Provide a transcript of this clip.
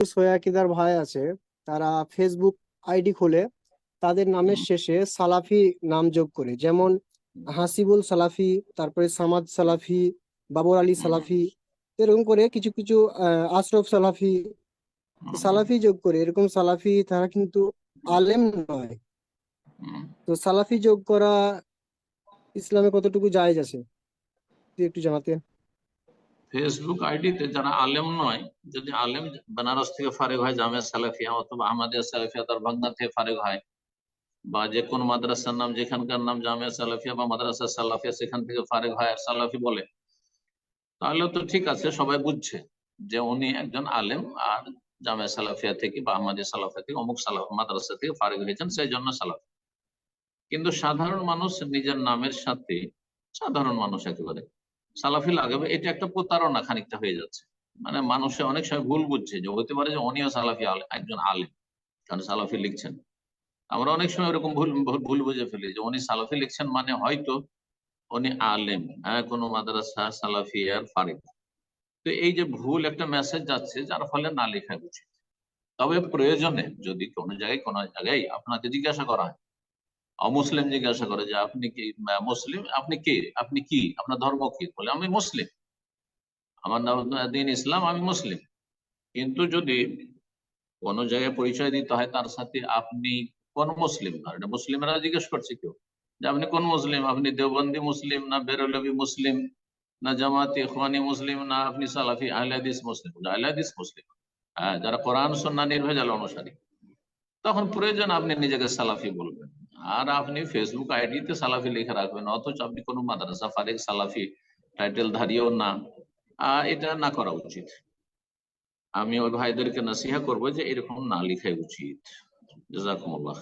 সোয়াকিদার ভাই আছে তারা ফেসবুক আইডি খুলে তাদের নামের শেষে সালাফি নাম যোগ করে যেমন হাসিবুল সালাফি তারপরে সামাদ সালাফি বাবর আলী সালাফি এরকম করে কিছু কিছু আশরফ সালাফি সালাফি যোগ করে এরকম সালাফি তারা কিন্তু আলেম নয়। তো সালাফি যোগ করা ইসলামে কতটুকু জায়েজ আছে? তুই একটু জানাতে। ফেসবুক আইডিতে যারা আলেম নয়, যদি আলেম বেনারস থেকে ফারেক হয়, জামিয়া সালাফিয়া অথবা আহমদিয়া সালাফিয়া দরভাঙ্গা থেকে ফারেক হয়, বা যে কোন মাদ্রাসার নাম, যেখানকার নাম জামিয়া সালাফিয়া বা মাদ্রাসা সালাফিয়া, সেখান থেকে ফারেক হয় আর সালাফি বলে, তাহলে তো ঠিক আছে, সবাই বুঝছে যে উনি একজন আলেম আর জামিয়া সালাফিয়া থেকে বা আহমদিয়া সালাফিয়া থেকে অমুক সালাফ, মাদ্রাসা থেকে ফারেক হয়েছেন, সেই জন্য সালাফি। কিন্তু সাধারণ মানুষ নিজের নামের সাথে সাধারণ মানুষ একেবারে সালাফি লাগাবে এটা একটা প্রতারণা খানিকটা হয়ে যাচ্ছে। মানে মানুষে অনেক সময় ভুল বুঝছে যে হতে পারে যে উনিও সালাফি আলে- একজন আলেম, কারণ সালাফি লিখছেন। আমরা অনেক সময় এরকম ভুল, ভুল- বুঝে ফেলি যে, উনি সালাফি লিখছেন মানে হয়তো উনি আলেম হ্যাঁ কোনো মাদ্রাসা সালাফিয়ার ফারিক। তো এই যে ভুল একটা মেসেজ যাচ্ছে, যার ফলে না লেখা উচিত। তবে প্রয়োজনে যদি কোনো জায়গায় কোনো জায়গায় আপনাকে জিজ্ঞাসা করা হয় অমুসলিম জিজ্ঞাসা করে যে, আপনি কি মুসলিম? আপনি কে? আপনি কি? আপনার ধর্ম কি? বলে, আমি মুসলিম। আমার নাম, দিন ইসলাম, আমি মুসলিম। কিন্তু যদি কোন জায়গায় পরিচয় দিতে হয় তার সাথে, আপনি কোন মুসলিম না? এটা মুসলিমরা জিজ্ঞেস করছে কেউ। যে, আপনি কোন মুসলিম? আপনি দেওবন্দি মুসলিম না বেরলবি মুসলিম? না জামাতি ইখওয়ানি মুসলিম? না আপনি সালাফি আহলে হাদিস মুসলিম? আহলে হাদিস মুসলিম। হ্যাঁ যারা কোরআন সন্না নির্ভেজাল অনুসারী। তখন প্রয়োজন আপনি নিজেকে সালাফি বলবেন। আর আপনি ফেসবুক আইডিতে সালাফি লিখে রাখবেন, অথচ আপনি কোনো মাদ্রাসা ফারেক সালাফি টাইটেল ধারিয়েও না। এটা না করা উচিত। আমি ওই ভাইদেরকে নাসিহা করব যে এরকম না লিখাই উচিত। জাজাকুমুল্লাহ।